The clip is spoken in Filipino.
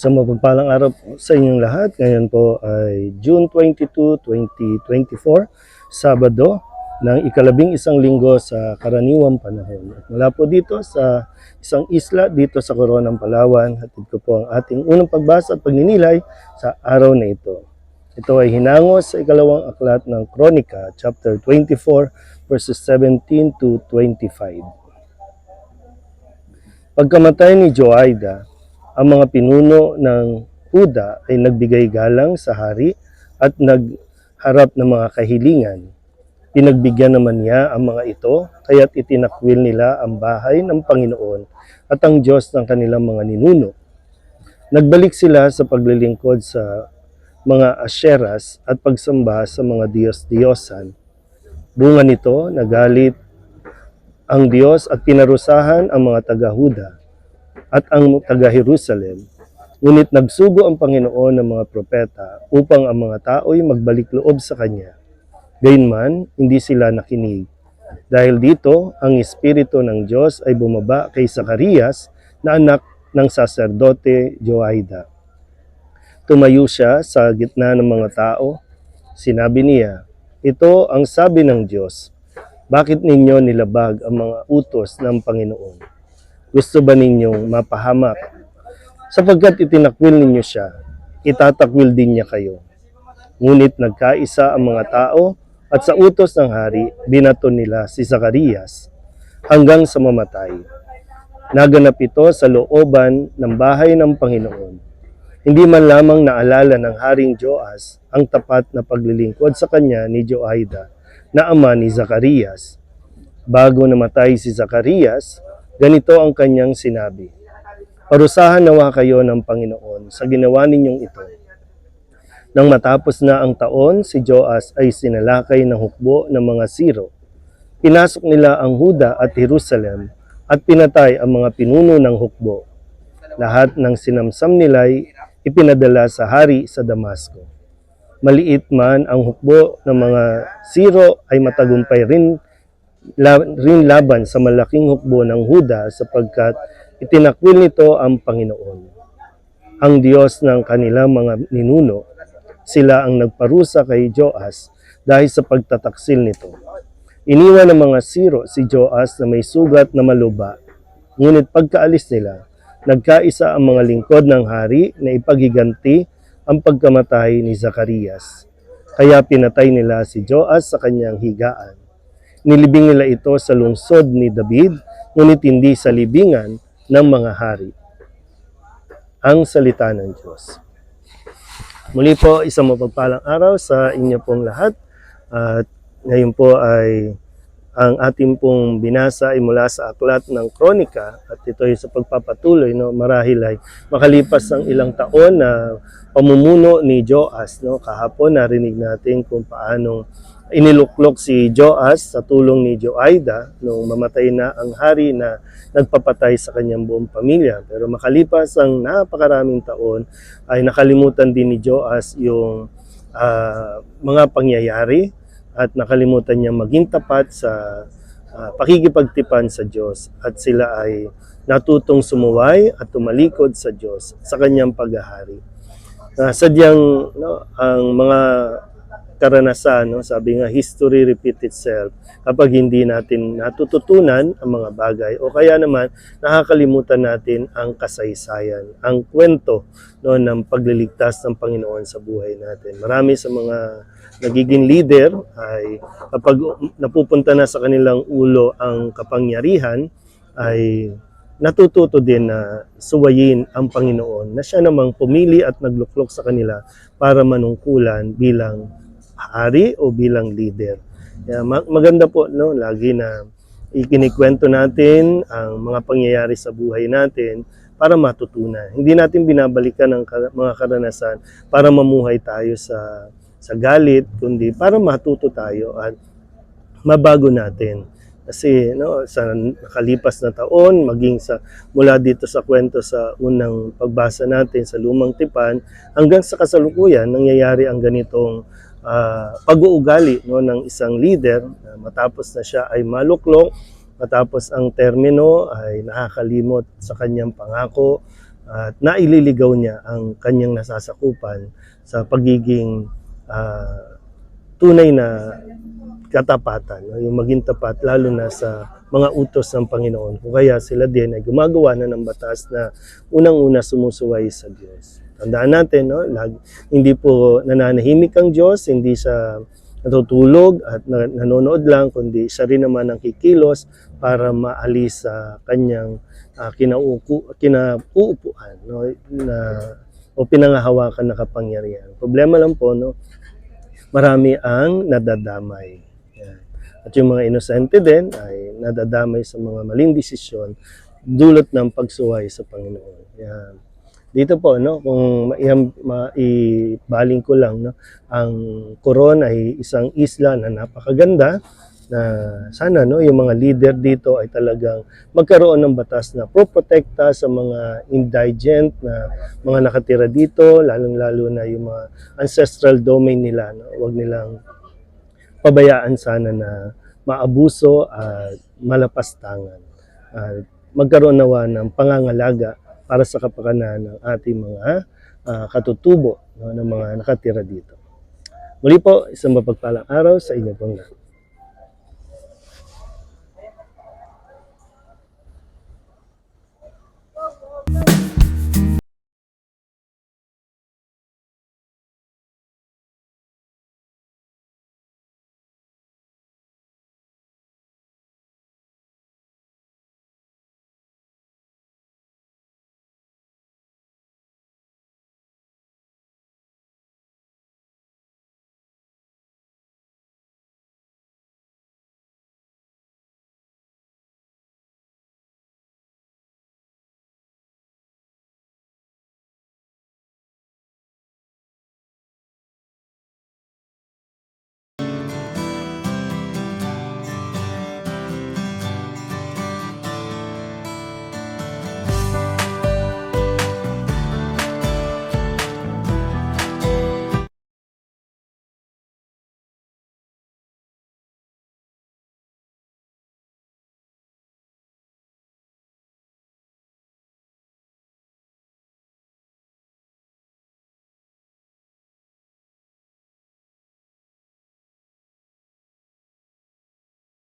Sa mapagpalang araw sa inyong lahat. Ngayon po ay June 22, 2024, Sabado ng ikalabing isang linggo sa karaniwang panahon. At mula po dito sa isang isla dito sa Coronang Palawan, hatid ko po ang ating unang pagbasa at pagninilay sa araw na ito. Ito ay hinango sa ikalawang aklat ng Kronika, chapter 24, verses 17 to 25. Pagkamatay ni Joaida, ang mga pinuno ng Huda ay nagbigay galang sa hari at nagharap ng mga kahilingan. Pinagbigyan naman niya ang mga ito, kaya't itinakwil nila ang bahay ng Panginoon at ang Diyos ng kanilang mga ninuno. Nagbalik sila sa paglilingkod sa mga asheras at pagsamba sa mga Diyos-Diyosan. Bunga nito, nagalit ang Diyos at pinarusahan ang mga taga-Huda at ang taga-Jerusalem. Ngunit nagsugo ang Panginoon ng mga propeta upang ang mga tao'y magbalik loob sa Kanya. Gayunman, hindi sila nakinig. Dahil dito, ang Espiritu ng Diyos ay bumaba kay Zacarias na anak ng saserdote Joaida. Tumayo siya sa gitna ng mga tao. Sinabi niya, Ito ang sabi ng Diyos, bakit ninyo nilabag ang mga utos ng Panginoon? Gusto ba ninyong mapahamak? Sapagkat itinakwil ninyo siya, itatakwil din niya kayo. Ngunit nagkaisa ang mga tao at sa utos ng hari, binato nila si Zacarias hanggang sa mamatay. Naganap ito sa looban ng bahay ng Panginoon. Hindi man lamang naalala ng Haring Joas ang tapat na paglilingkod sa kanya ni Joaida na ama ni Zacarias. Bago namatay si Zacarias, ganito ang kanyang sinabi, Parusahan nawa kayo ng Panginoon sa ginawa ninyong ito. Nang matapos na ang taon, si Joas ay sinalakay ng hukbo ng mga Siro. Pinasok nila ang Huda at Jerusalem at pinatay ang mga pinuno ng hukbo. Lahat ng sinamsam nila'y ipinadala sa hari sa Damasco. Maliit man ang hukbo ng mga Siro ay matagumpay rin, rin laban sa malaking hukbo ng Huda sapagkat itinakwil nito ang Panginoon. Ang Diyos ng kanilang mga ninuno, sila ang nagparusa kay Joas dahil sa pagtataksil nito. Iniwan ng mga Siro si Joas na may sugat na maluba, ngunit pagkaalis nila, nagkaisa ang mga lingkod ng hari na ipaghiganti ang pagkamatay ni Zacarias. Kaya pinatay nila si Joas sa kanyang higaan. Nilibing nila ito sa lungsod ni David, ngunit hindi sa libingan ng mga hari. Ang salita ng Diyos. Muli po, isang mapagpalang araw sa inyo pong lahat. At ngayon po ay ang ating pong binasa ay mula sa aklat ng kronika at ito ay sa pagpapatuloy no marahil ay makalipas ang ilang taon na pamumuno ni Joas no kahapon narinig natin kung paano iniluklok si Joas sa tulong ni Joaida nung mamatay na ang hari na nagpapatay sa kanyang buong pamilya pero makalipas ang napakaraming taon ay nakalimutan din ni Joas yung ah, mga pangyayari at nakalimutan niya maging tapat sa ah, pakikipagtipan sa Diyos at sila ay natutong sumuway at tumalikod sa Diyos sa kanyang paghahari. Uh, sadyang no, ang mga karanasan, no, sabi nga history repeat itself kapag hindi natin natututunan ang mga bagay o kaya naman nakakalimutan natin ang kasaysayan, ang kwento no, ng pagliligtas ng Panginoon sa buhay natin. Marami sa mga nagiging leader ay kapag napupunta na sa kanilang ulo ang kapangyarihan ay natututo din na suwayin ang Panginoon na siya namang pumili at nagluklok sa kanila para manungkulan bilang hari o bilang leader. Maganda po no lagi na ikinikwento natin ang mga pangyayari sa buhay natin para matutunan. Hindi natin binabalikan ang mga karanasan para mamuhay tayo sa sa galit, kundi para matuto tayo at mabago natin. Kasi no, sa nakalipas na taon, maging sa mula dito sa kwento sa unang pagbasa natin sa Lumang Tipan, hanggang sa kasalukuyan, nangyayari ang ganitong ah, pag-uugali no, ng isang leader na matapos na siya ay maluklok, matapos ang termino ay nakakalimot sa kanyang pangako, at naililigaw niya ang kanyang nasasakupan sa pagiging ah, tunay na katapatan, no? yung maging tapat lalo na sa mga utos ng Panginoon. Kung kaya sila din ay gumagawa na ng batas na unang-una sumusuway sa Diyos. Tandaan natin, no? Lag, hindi po nananahimik ang Diyos, hindi siya natutulog at na- nanonood lang, kundi siya rin naman ang kikilos para maalis sa kanyang uh, kinauupu, kinauupuan no? na, o pinangahawakan na kapangyarihan. Problema lang po, no? marami ang nadadamay. At yung mga inosente din ay nadadamay sa mga maling desisyon dulot ng pagsuway sa Panginoon. Yan. Dito po, no, kung maibaling ko lang, no, ang Coron ay isang isla na napakaganda na sana no yung mga leader dito ay talagang magkaroon ng batas na pro-protekta sa mga indigent na mga nakatira dito lalong-lalo na yung mga ancestral domain nila no. Wag nilang pabayaan sana na maabuso at malapastangan. At magkaroon nawa ng pangangalaga para sa kapakanan ng ating mga ah, katutubo no, ng mga nakatira dito. Muli po, isang mapagpalang araw sa inyo pong lahat.